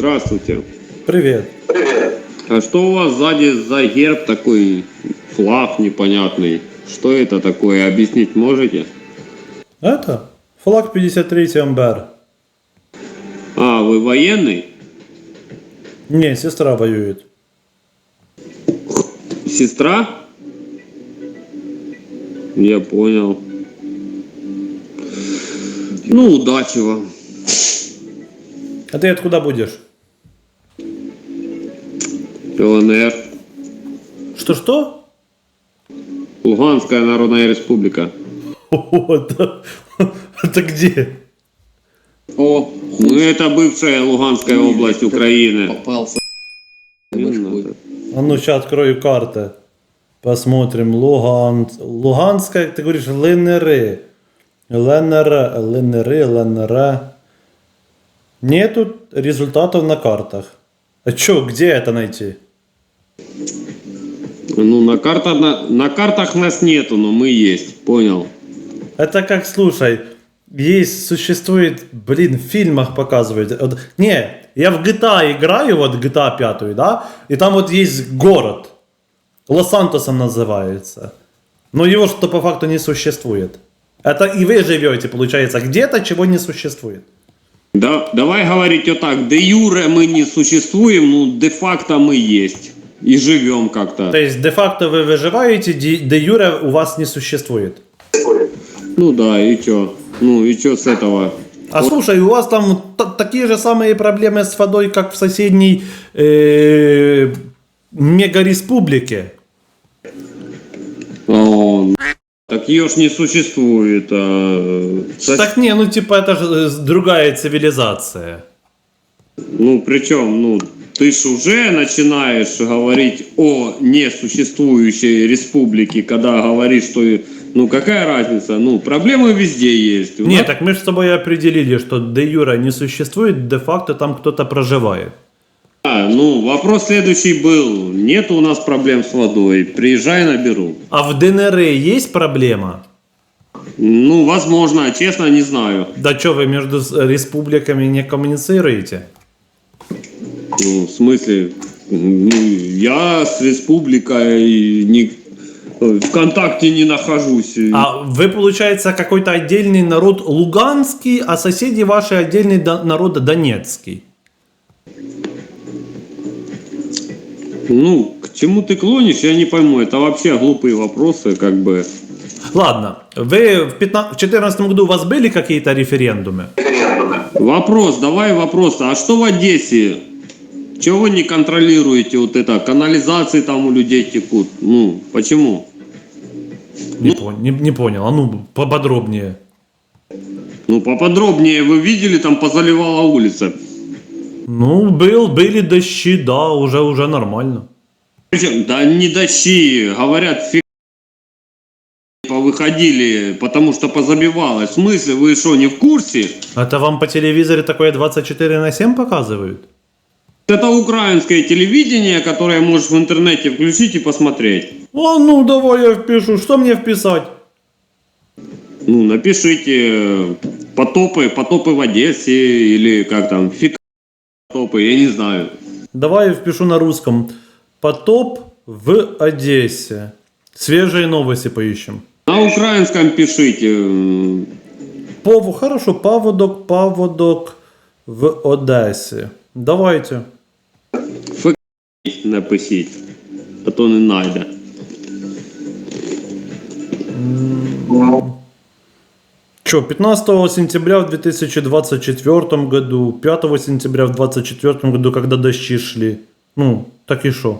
Здравствуйте. Привет. А что у вас сзади за герб такой, флаг непонятный? Что это такое, объяснить можете? Это флаг 53 МБР. А, вы военный? Не, сестра воюет. Сестра? Я понял. Ну, удачи вам. А ты откуда будешь? ЛНР. Что-что? Луганская Народная Республика. О, это, это где? О, ну это бывшая Луганская область Украины. Попался. А ну сейчас открою карты. Посмотрим. Луган... Луганская, ты говоришь, ЛНР. ЛНР, ЛНР, ЛНР. Нету результатов на картах. А чё, где это найти? Ну, на, карта, на, на картах нас нету, но мы есть, понял? Это как, слушай, есть, существует, блин, в фильмах показывают. Вот, не, я в GTA играю, вот GTA 5, да, и там вот есть город. Лос-Сантосом называется. Но его что по факту не существует. Это и вы живете, получается, где-то, чего не существует. Да, давай говорить вот так, де юре мы не существуем, ну, де-факто мы есть. И живем как-то. То есть, де-факто вы выживаете, де, юре у вас не существует. Ну да, и чё? Ну и чё с этого? А слушай, у вас там та- такие же самые проблемы с водой, как в соседней э, мегареспублике. О, так ее ж не существует. А, Так не, ну типа это же э, другая цивилизация. Ну причем, ну ты ж уже начинаешь говорить о несуществующей республике, когда говоришь, что ну какая разница, ну проблемы везде есть. Нет, нас- так мы же с тобой определили, что де юра не существует, де-факто там кто-то проживает. А, ну вопрос следующий был. Нет у нас проблем с водой. Приезжай, наберу. А в ДНР есть проблема? Ну, возможно, честно, не знаю. Да что вы между с- республиками не коммуницируете? Ну, в смысле, ну, я с республикой не, в контакте не нахожусь. А вы, получается, какой-то отдельный народ луганский, а соседи ваши отдельный до- народ донецкий. Ну, к чему ты клонишь, я не пойму. Это вообще глупые вопросы, как бы. Ладно, вы в 2014 году у вас были какие-то референдумы? Вопрос, давай вопрос. А что в Одессе? Чего вы не контролируете вот это? Канализации там у людей текут. Ну, почему? Не, пон- не, не понял, а ну поподробнее. Ну, поподробнее, вы видели, там позаливала улица. Ну, был, были дожди, да, уже, уже нормально. Причем, да не дощи, говорят, фиг повыходили, потому что позабивалось. В смысле, вы что, не в курсе? Это вам по телевизоре такое 24 на 7 показывают? Это украинское телевидение, которое можешь в интернете включить и посмотреть. А ну, давай я впишу, что мне вписать? Ну, напишите э, потопы, потопы в Одессе или как там, фиг потопы, я не знаю. Давай я впишу на русском. Потоп в Одессе. Свежие новости поищем. На украинском пишите. э, Пов... Хорошо, паводок, паводок в Одесі. Давайте. Напишіть, а то не найде. Че, 15 сентября в 2024 году, 5 сентября в 2024 году, когда дожди шли. Ну, так і що?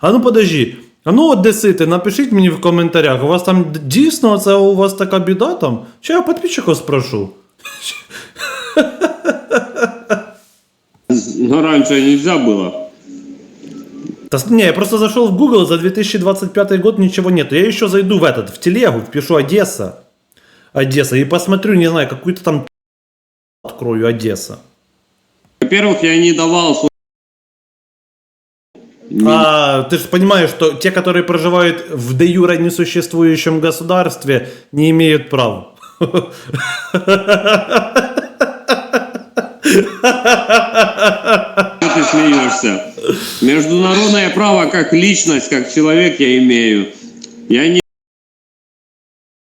А ну подожди. А ну, одесити, напишіть мені в коментарях, у вас там дійсно це у вас така біда там? Чи я підписчиків спрошу? Но раньше нельзя было. Да, не, я просто зашел в Google, за 2025 год ничего нету. Я еще зайду в этот, в телегу, впишу Одесса. Одесса. И посмотрю, не знаю, какую-то там открою Одесса. Во-первых, я не давал А ты же понимаешь, что те, которые проживают в де юре несуществующем государстве, не имеют прав. Смеешься? Международное право как личность, как человек я имею. Я не...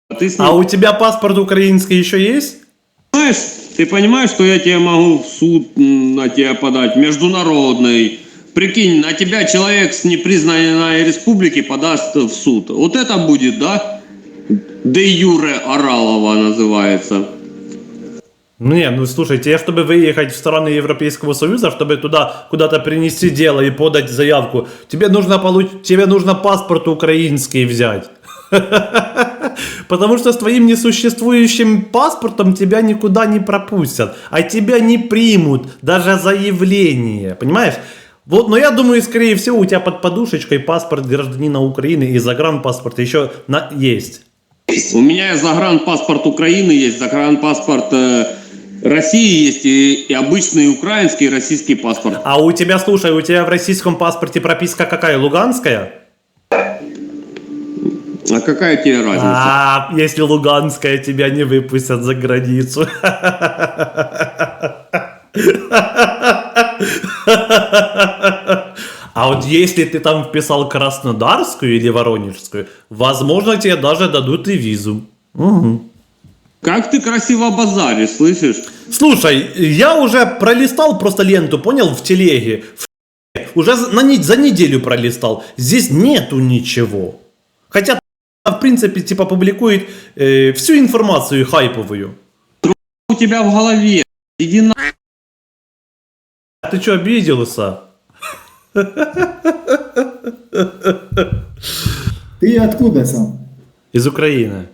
А ты А у тебя паспорт украинский еще есть? понимаешь, ты понимаешь, что я тебе могу в суд на тебя подать, международный. Прикинь, на тебя человек с непризнанной республики подаст в суд. Вот это будет, да? Де Юре Оралова называется. Не, ну слушай, тебе, чтобы выехать в страны Европейского Союза, чтобы туда куда-то принести дело и подать заявку, тебе нужно, получ... тебе нужно паспорт украинский взять. Потому что с твоим несуществующим паспортом тебя никуда не пропустят, а тебя не примут даже заявление, понимаешь? Вот, но я думаю, скорее всего, у тебя под подушечкой паспорт гражданина Украины и загранпаспорт еще на... есть. У меня загранпаспорт Украины есть, загранпаспорт э, России есть и, и обычный украинский и российский паспорт. А у тебя, слушай, у тебя в российском паспорте прописка какая? Луганская? А какая тебе разница? А, если Луганская тебя не выпустят за границу. А вот если ты там вписал Краснодарскую или Воронежскую, возможно, тебе даже дадут и визу. Мгм. Как ты красиво базаришь, слышишь? Слушай, я уже пролистал просто ленту, понял, в телеге. В уже за, на, не- за неделю пролистал. Здесь нету ничего. Хотя, в принципе, типа публикует э, всю информацию хайповую. У тебя в голове. Иди на... А Ты что, обиделся? Ты откуда сам? Из Украины.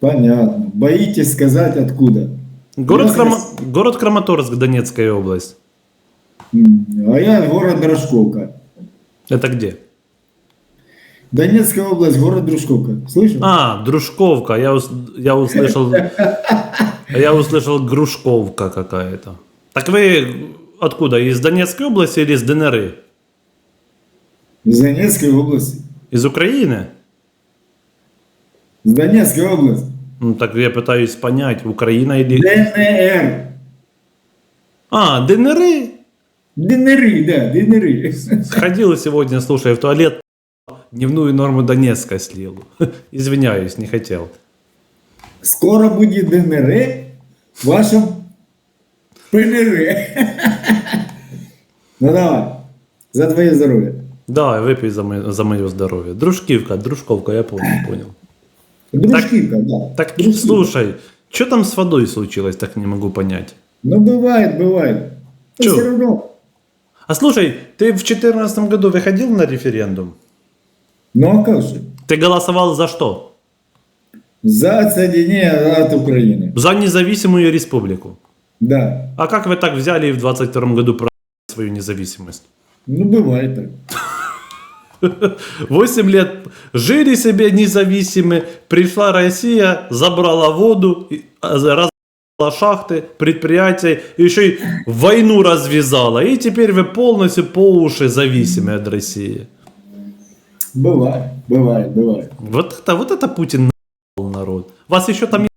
Понятно. Боитесь сказать откуда. Город, Я Крама- крас- город Краматорск, Донецкая область. А я город Дрожковка. Это где? Донецкая область, город Дружковка. Слышал? А, Дружковка. Я, ус- я услышал... Я услышал Грушковка какая-то. Так вы откуда? Из Донецкой области или из ДНР? Из Донецкой области. Из Украины? Из Донецкой области. Ну так я пытаюсь понять, Украина или... ДНР. А, ДНР? ДНР, да, ДНР. Сходил сегодня, слушай, в туалет дневную норму Донецка слил. Извиняюсь, не хотел. Скоро будет ДНР в вашем ПНР. Ну давай, за твое здоровье. Да, выпей за мое, за мое здоровье. Дружкивка, дружковка, я понял, понял. Дружкивка, да. Так, Дружкивка. слушай, что там с водой случилось, так не могу понять. Ну бывает, бывает. Но Чё? все равно. А слушай, ты в 2014 году выходил на референдум? Ну а как же? Ты голосовал за что? За отсоединение от Украины. За независимую республику. Да. А как вы так взяли и в 22 году про свою независимость? Ну бывает так. 8 лет жили себе независимы, пришла Россия, забрала воду, а, разобрала шахты, предприятия, еще и войну развязала. И теперь вы полностью по уши зависимы от России. Бывает, бывает, бывает. Вот это, вот это Путин народ. Вас еще там есть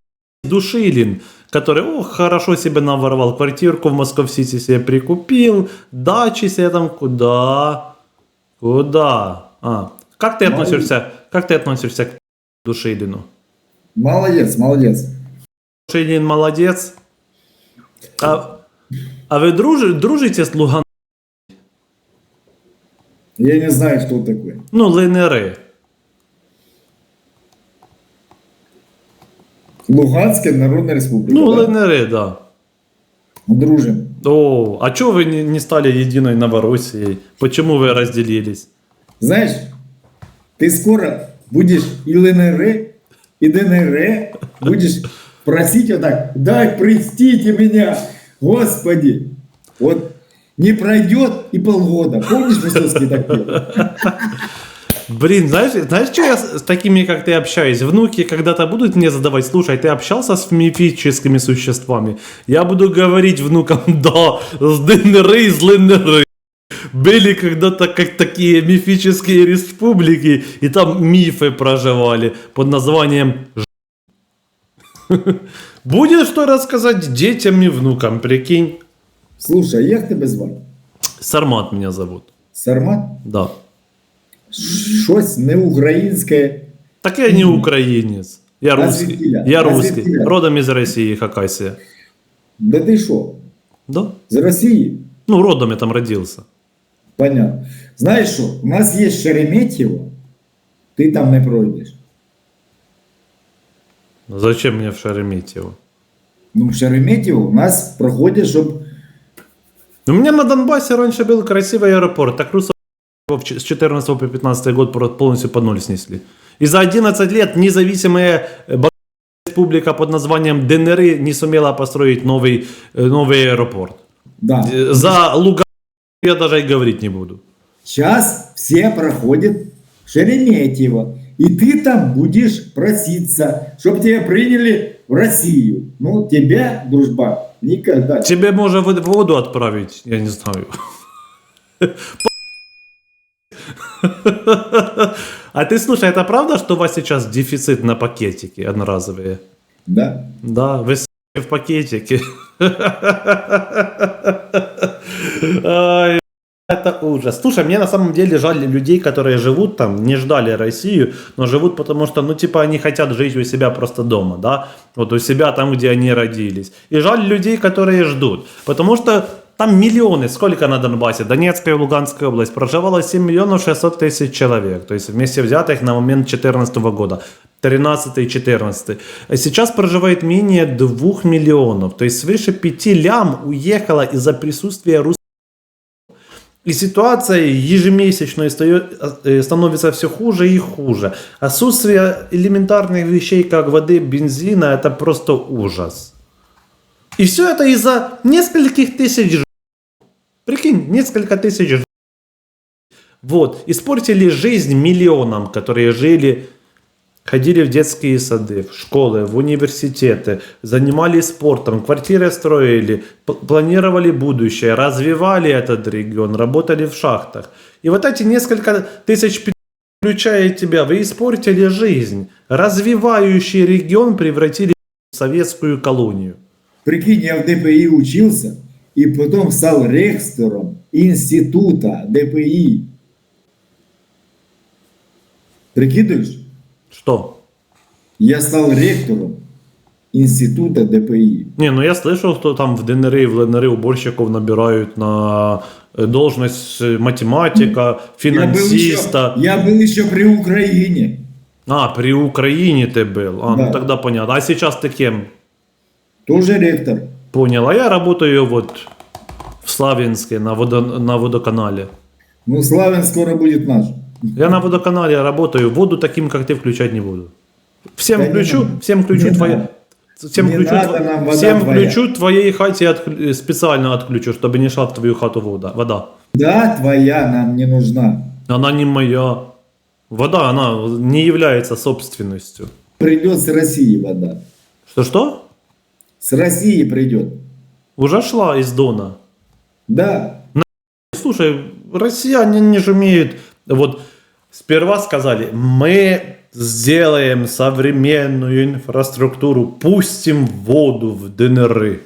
Душилин, который, о, хорошо себе наворовал, квартирку в Москов-Сити себе прикупил, дачи себе там куда? Куда? А, как ты Молодец. относишься, как ты относишься к Душилину? Молодец, молодец. Душилин молодец. А, а вы дружи, дружите с Луган... Я не знаю, кто такой. Ну, ЛНР. Луганская Народная Республика. Ну, да? ЛНР, да. Дружим. О, а чего вы не, не стали единой Новороссией? Почему вы разделились? Знаешь, ты скоро будешь и ЛНР, и ДНР, будешь просить вот так, дай простите меня, Господи. Вот не пройдет и полгода. Помнишь, Высоцкий так пел? Блин, знаешь, знаешь, что я с такими, как ты, общаюсь? Внуки когда-то будут мне задавать, слушай, ты общался с мифическими существами? Я буду говорить внукам, да, с ДНР и ЛНР. Были когда-то как такие мифические республики, и там мифы проживали под названием Ж- Будет что рассказать детям и внукам, прикинь. Слушай, а як тебе звати? Сармат меня зовут. Сармат? Да Щось не українське. Так я не украинец. Я А русский. звідкіля? Я А русский. звідкіля? Родом из России, Хакасия. Де ти що? Да. З Росії? Ну, родом я там родился. Понятно. Знаєш що? У нас є Шереметьєво, ти там не пройдеш. Зачем мне в Шереметьево? Ну, в Шереметьєво у нас проходять, щоб У меня на Донбассе раньше был красивый аэропорт. Так Руссо его в ч- с 14 по 15 год полностью под ноль снесли. И за 11 лет независимая республика под названием ДНР не сумела построить новый, э, новый аэропорт. да. Э, За Луган я даже и говорить не буду. Сейчас все проходят Шереметьево, и ты там будешь проситься, чтобы тебя приняли в Россию. Ну, тебя, дружба, никогда. Тебе можно в воду отправить, я не знаю. А ты слушай, это правда, что у вас сейчас дефицит на пакетики одноразовые? Да. Да, вы в пакетике. Это ужас. Слушай, мне на самом деле жаль людей, которые живут там, не ждали Россию, но живут потому что, ну, типа, они хотят жить у себя просто дома, да, вот у себя там, где они родились. И жаль людей, которые ждут, потому что там миллионы, сколько на Донбассе, Донецкая и Луганская область, проживало 7 миллионов 600 тысяч человек, то есть вместе взятых на момент 2014 года. 13 и 14. А Сейчас проживает менее 2 миллионов, то есть свыше 5 лям уехало из-за присутствия русских. И ситуация ежемесячно э, становится все хуже и хуже. Отсутствие элементарных вещей, как воды, бензина, это просто ужас. И все это из-за нескольких тысяч Прикинь, несколько тысяч Вот, испортили жизнь миллионам, которые жили, ходили в детские сады, в школы, в университеты, занимались спортом, квартиры строили, планировали будущее, развивали этот регион, работали в шахтах. И вот эти несколько тысяч включая тебя, вы испортили жизнь. Развивающий регион превратили в советскую колонию. Прикинь, я в ДПИ учился, и потом стал ректором института ДПИ. Прикидываешь? Что? Я стал ректором института ДПИ. Не, ну я слышал, что там в ДНР и в ЛНР уборщиков набирают на э, должность э, математика, Я был, финансиста. еще, я был еще при Украине. А, при Украине ты был. А, Да. ну тогда понятно. А сейчас ты кем? Тоже ректор. Понял. А я работаю вот в Славянске на, водо, на водоканале. Ну, Славян скоро будет наш. Я на водоканале работаю, воду таким, как ты, включать не буду. Всем Да не включу, надо. всем включу Не надо. Всем Не включу, надо нам вода всем твоя. включу твоей хате отк- э, специально отключу, чтобы не шла в твою хату вода. вода. Да, твоя нам не нужна. Она не моя. Вода, она не является собственностью. Придет с России вода. Что-что? С России придет. Уже шла из Дона. Да. Слушай, россияне не же умеют. Вот сперва сказали, мы сделаем современную инфраструктуру, пустим воду в ДНР.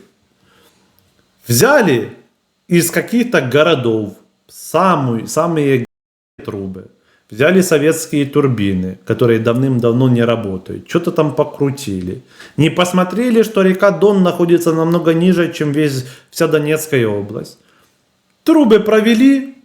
Взяли из каких-то городов самую, самые трубы. Взяли советские турбины, которые давным-давно не работают. Что-то там покрутили. Не посмотрели, что река Дон находится намного ниже, чем весь, вся Донецкая область. Трубы провели,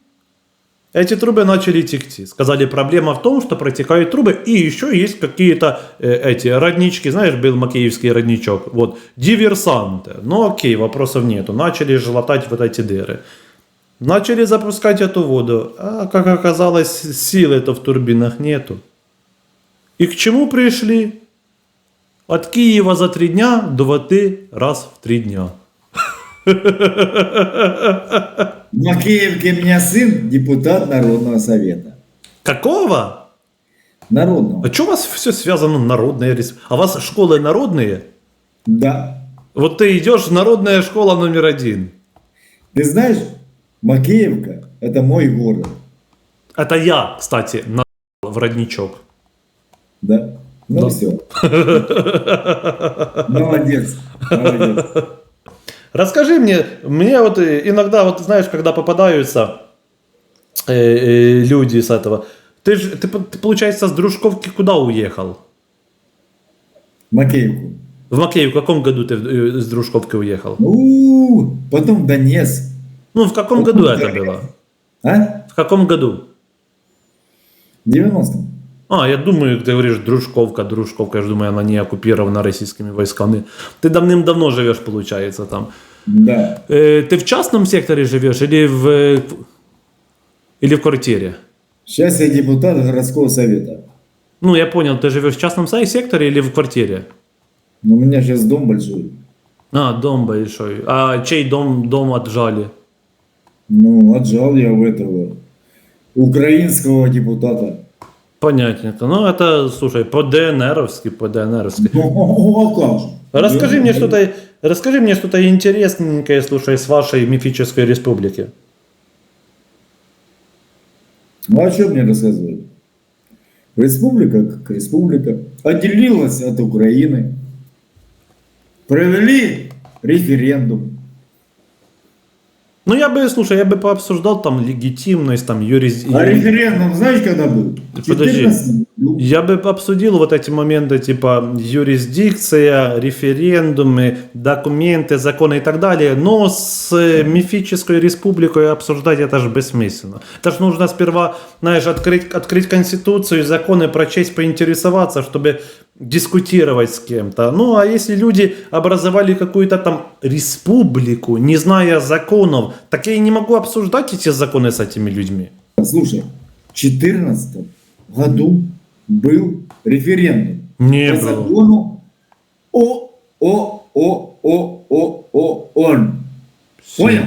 эти трубы начали текти. Сказали, проблема в том, что протекают трубы, и еще есть какие-то э, эти роднички. Знаешь, был макеевский родничок. Вот, диверсанты. Ну окей, вопросов нету. Начали желатать вот эти дыры. Начали запускать эту воду. А как оказалось, силы-то в турбинах нету. И к чему пришли? От Киева за три дня до воды раз в три дня. В Макеевке у меня сын депутат Народного совета. Какого? Народного. А что у вас все связано народное? А у вас школы народные? Да. Вот ты идешь, народная школа номер один. Ты знаешь, Макеевка – это мой город. Это я, кстати, на в родничок. Да. Ну все. Молодец. Молодец. Расскажи мне, мне вот э, иногда, вот знаешь, когда попадаются э, э, люди с этого, ты же, ты, ты, получается, с Дружковки куда уехал? Макеевку. В Макеев в каком году ты с Дружковки уехал? У, потом Донецк. Ну, в каком году это было? А? В каком году? В 90-м. А, я думаю, ты говоришь Дружковка, Дружковка, я же думаю, она не оккупирована российскими войсками. Ты давным-давно живешь, получается, там. Да. Э, ты в частном секторе живешь или в, или в квартире? Сейчас я депутат городского совета. Ну, я понял, ты живешь в частном секторе или в квартире? Но у меня сейчас дом большой. А, дом большой. А чей дом, дом отжали? Ну, отжал я в этого украинского депутата. Понятненько. Ну, это, слушай, по ДНРовски, по ДНРовски. Ну, а? Расскажи мне что-то, расскажи мне что-то интересненькое, слушай, с вашей мифической республики. Ну, а что мне рассказывать? Республика как республика отделилась от Украины. Провели референдум. Ну, я бы, слушай, я бы пообсуждал там легитимность, там, юрис... А референдум знаешь, когда был? Подожди. 14 году. Я бы обсудил вот эти моменты, типа юрисдикция, референдумы, документы, законы и так далее, но с э, мифической республикой обсуждать это же бессмысленно. Это же нужно сперва, знаешь, открыть, открыть конституцию, законы прочесть, поинтересоваться, чтобы дискутировать с кем-то. Ну, а если люди образовали какую-то там республику, не зная законов, так я и не могу обсуждать эти законы с этими людьми. Слушай, в 14 году был референдум. Не по было. закону о о о о о о он. Понял?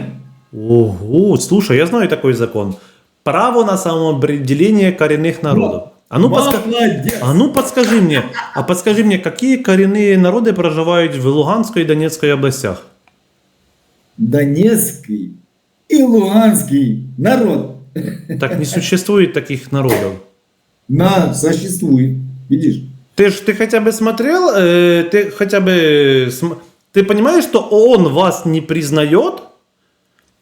Ого, слушай, я знаю такой закон. Право на самоопределение коренных народов. А ну, подска- а ну подскажи мне, а подскажи мне, какие коренные народы проживают в Луганской и Донецкой областях? Донецкий и Луганский народ Так не существует таких народов. На существует. Видишь? Ты ж ты хотя бы смотрел, э, ты хотя бы, см- ты понимаешь, что ООН вас не признает?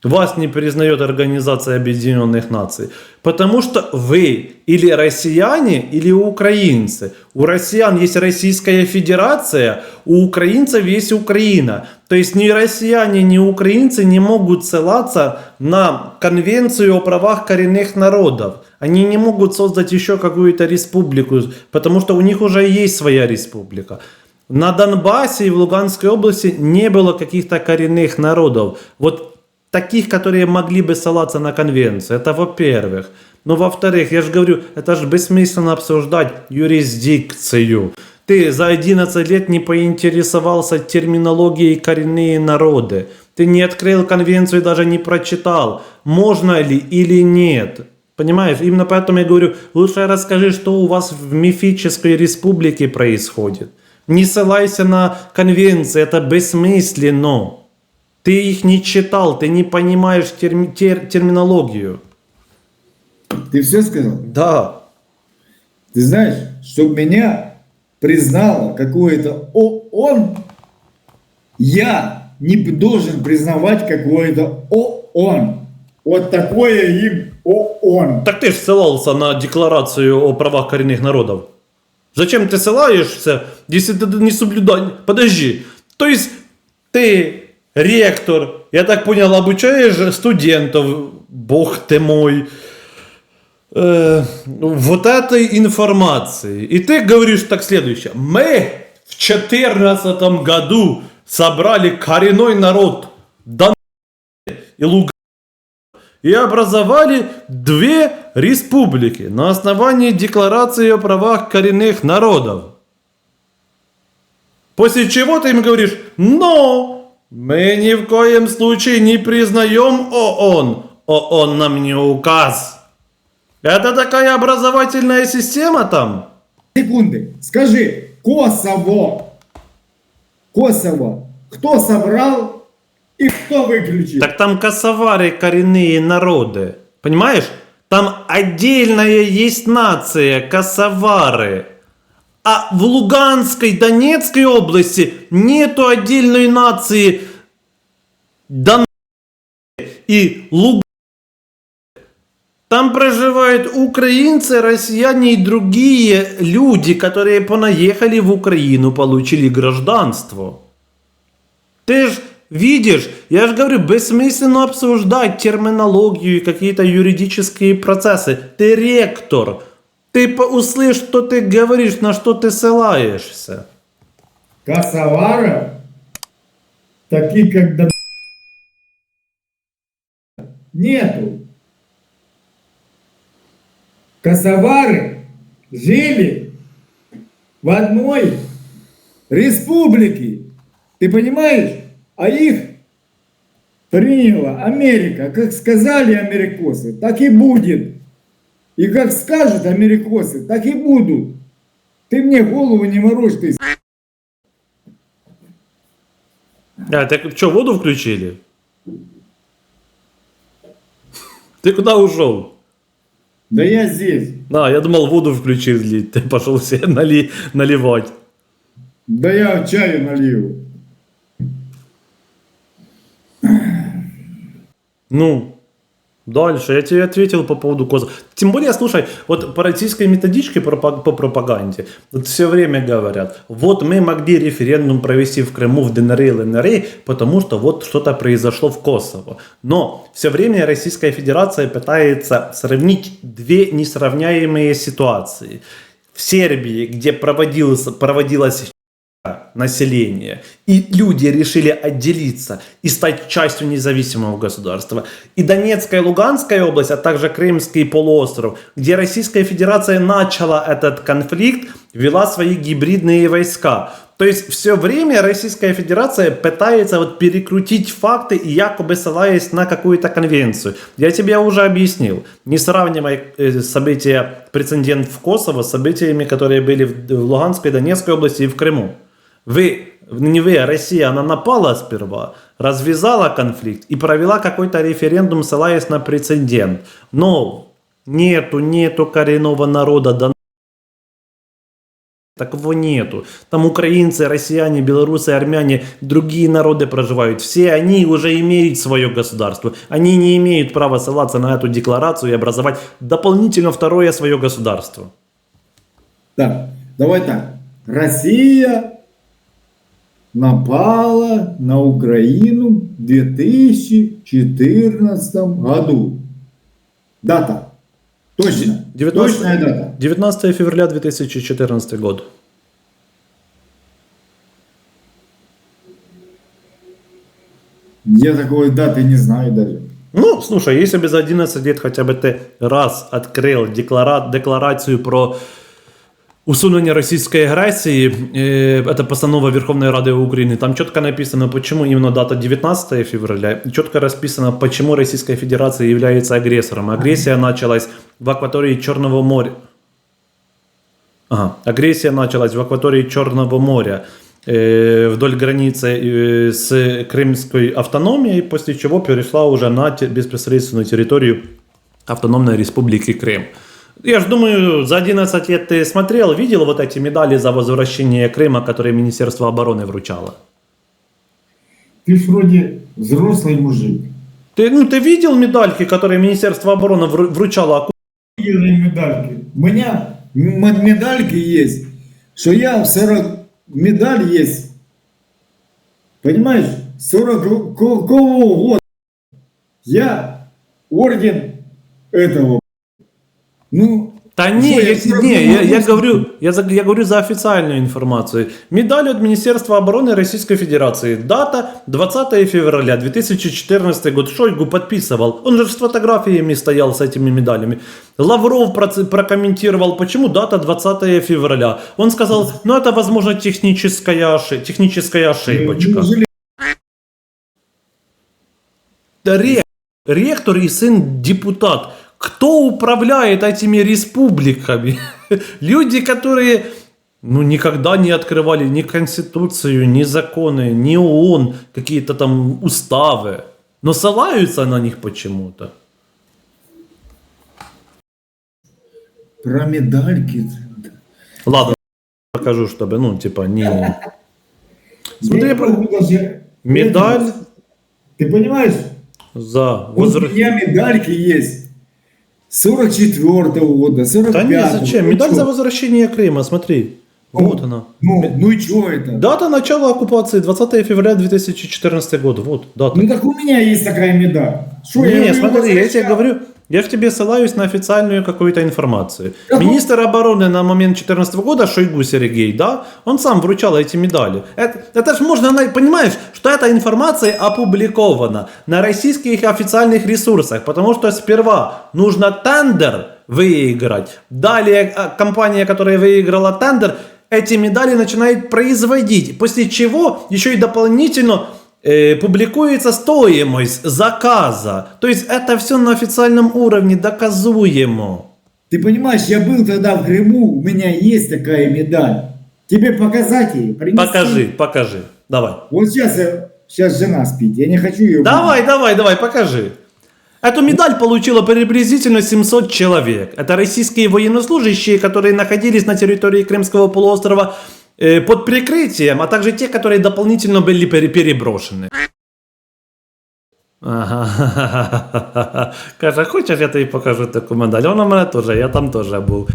Вас не признает Организация Объединенных Наций, потому что вы или россияне, или украинцы. У россиян есть Российская Федерация, у украинцев есть Украина. То есть ни россияне, ни украинцы не могут ссылаться на Конвенцию о правах коренных народов. Они не могут создать еще какую-то республику, потому что у них уже есть своя республика. На Донбассе и в Луганской области не было каких-то коренных народов. Вот таких, которые могли бы ссылаться на конвенцию. Это во-первых. Но во-вторых, я же говорю, это же бессмысленно обсуждать юрисдикцию. Ты за 11 лет не поинтересовался терминологией коренные народы. Ты не открыл конвенцию и даже не прочитал, можно ли или нет. Понимаешь, именно поэтому я говорю, лучше расскажи, что у вас в мифической республике происходит. Не ссылайся на конвенции, это бессмысленно. Ты их не читал, ты не понимаешь терми- тер- терминологию. Ты все сказал? Да. Ты знаешь, чтобы меня признало какое-то ООН, я не должен признавать какое-то ООН. Вот такое им ООН. Так ты же ссылался на декларацию о правах коренных народов. Зачем ты ссылаешься, если ты не соблюдаешь... Подожди. То есть ты ректор, я так понял, обучаешь студентов, бог ты мой, э, вот этой информации. И ты говоришь так следующее. Мы в 2014 году собрали коренной народ Дон и Луган и образовали две республики на основании Декларации о правах коренных народов. После чего ты им говоришь, но мы ни в коем случае не признаем ООН. ООН нам не указ. Это такая образовательная система там? Секунды. Скажи, Косово. Косово. Кто собрал и кто выключил? Так там косовары коренные народы. Понимаешь? Там отдельная есть нация, косовары. А в Луганской, Донецкой области нету отдельной нации Дон и Луган. Там проживают украинцы, россияне и другие люди, которые понаехали в Украину, получили гражданство. Ты ж видишь, я же говорю, бессмысленно обсуждать терминологию и какие-то юридические процессы. Ты ректор. Ты услышь, что ты говоришь, на что ты ссылаешься. Косовара, таких как нету. Косовары жили в одной республике. Ты понимаешь? А их приняла Америка. Как сказали америкосы, так и будет. И как скажут америкосы, так и будут. Ты мне голову не морочь, ты А, так что, воду включили? Ты куда ушел? Да я здесь. А, я думал, воду включили. Ты пошел себе нали... наливать. Да я чаю налил. Ну, дальше. Я тебе ответил по поводу коза. Тем более, слушай, вот по российской методичке по пропаганде вот все время говорят, вот мы могли референдум провести в Крыму, в ДНР и ЛНР, потому что вот что-то произошло в Косово. Но все время Российская Федерация пытается сравнить две несравняемые ситуации. В Сербии, где проводилась, проводилась населения. И люди решили отделиться и стать частью независимого государства. И Донецкая и Луганская область, а также Крымский полуостров, где Российская Федерация начала этот конфликт, вела свои гибридные войска. То есть все время Российская Федерация пытается вот перекрутить факты и якобы ссылаясь на какую-то конвенцию. Я тебе уже объяснил. Не сравнивай э, события, прецедент в Косово с событиями, которые были в Луганской, Донецкой области и в Крыму. Вы, не вы, а Россия, она напала сперва, развязала конфликт и провела какой-то референдум, ссылаясь на прецедент. Но нету, нету коренного народа Дон- Такого нету. Там украинцы, россияне, белорусы, армяне, другие народы проживают. Все они уже имеют свое государство. Они не имеют права ссылаться на эту декларацию и образовать дополнительно второе свое государство. Так, давай так. Россия напала на Украину в 2014 году. Дата. Точно. 19 Точная дата. 19 февраля 2014 год. Я такой даты не знаю даже. Ну, слушай, если бы за 11 лет хотя бы ты раз открыл деклара- декларацию про усунение российской агрессии, э, это постанова Верховной Рады Украины, там четко написано, почему именно дата 19 февраля, и четко расписано, почему Российская Федерация является агрессором. Агрессия началась в акватории Черного моря. Ага. Агрессия началась в акватории Черного моря э, вдоль границы э, с Крымской автономией, после чего перешла уже на те- беспосредственную территорию автономной республики Крым. Я же думаю, за 11 лет ты смотрел, видел вот эти медали за возвращение Крыма, которые Министерство обороны вручало? Ты ж вроде взрослый мужик. Ты, ну, ты видел медальки, которые Министерство обороны вру- вручало Охуенные медальки. У меня медальки есть, что я в 40... Медаль есть. Понимаешь? 40 ко- какого года. Я орден этого. Ну, Да не, я я, равно я, я говорю, я, за- я говорю за официальную информацию. Медаль от Министерства обороны Российской Федерации. Дата 20 февраля 2014 год. Шойгу подписывал. Он же с фотографиями стоял с этими медалями. Лавров проц- прокомментировал, почему дата 20 февраля. Он сказал, ну это возможно техническая, ошиб- техническая ошибочка. неужели Да ре- ректор и сын депутат. Кто управляет этими республиками? Люди, которые ну, никогда не открывали ни Конституцию, ни законы, ни ООН, какие-то там уставы. Но ссылаются на них почему-то. про медальки? Ладно, покажу, чтобы, ну, типа, не... Я Смотри, не могу даже- медаль Ты понимаешь? за возра... у меня медальки есть. 44 года, 45 Да не, зачем? Ну, Медаль за возвращение Крыма, смотри. Вот она. Ну, ну и что это? Дата начала оккупации 20 февраля 2014 год. Вот, дата. Ну так у меня есть такая медаль. Что, Не, её смотри, я тебе говорю, я в тебе ссылаюсь на официальную какую-то информацию. Министр обороны на момент 2014 года, Шойгу Сергей, да, он сам вручал эти медали. Это, это ж можно, понимаешь, что эта информация опубликована на российских официальных ресурсах, потому что сперва нужно тендер выиграть. Далее а, компания, которая выиграла тендер, эти медали начинает производить, после чего еще и дополнительно публикуется стоимость заказа. То есть это все на официальном уровне доказуемо. Ты понимаешь, я был тогда в Крыму, у меня есть такая медаль. Тебе показать ее? Принести? Покажи, покажи. Давай. Вот сейчас, сейчас жена спит, я не хочу ее... Давай, давай, давай, покажи. Эту медаль получило приблизительно 700 человек. Это российские военнослужащие, которые находились на территории Крымского полуострова э, под прикрытием, а также те, которые дополнительно были пере- переброшены. Ага. Каже, хочеш, я тобі покажу таку медаль? Вона в мене я там теж був.